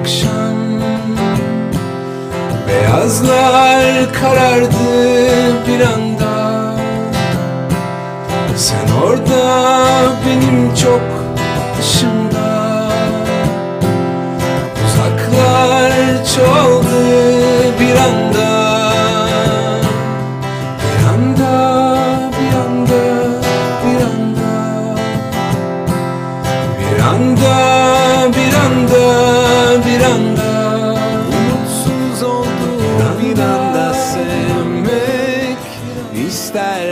akşam. Beyazlar karardı bir anda. Sen orada benim çok dışımda Uzaklar çoğaldı bir anda. Bir anda, bir anda, bir anda. Bir anda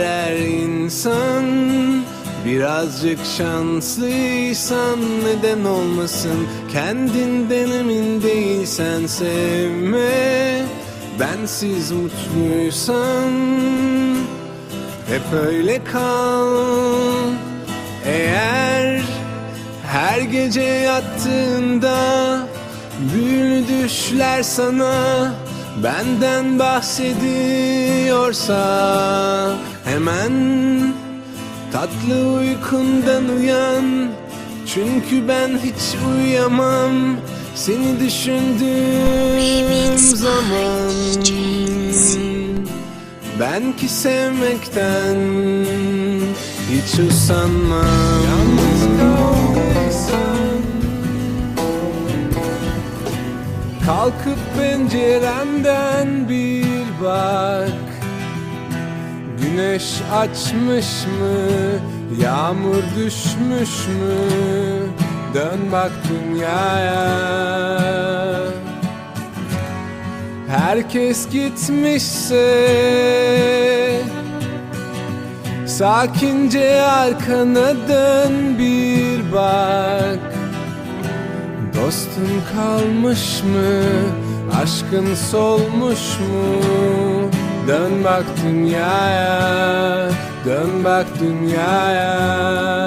isterler insan Birazcık şanslıysan neden olmasın? Kendinden emin değilsen sevme. Bensiz mutluysan hep öyle kal. Eğer her gece yattığında Büyülü düşler sana Benden bahsediyorsa Hemen tatlı uykundan uyan. Çünkü ben hiç uyuyamam. Seni düşündüğüm zaman ben ki sevmekten hiç usanmam. Yalnız kaldıysan Kalkıp penceremden bir bak Güneş açmış mı? Yağmur düşmüş mü? Dön bak dünyaya Herkes gitmişse Sakince arkana dön bir bak Dostun kalmış mı? Aşkın solmuş mu? Dön bak dünyaya Dön bak dünyaya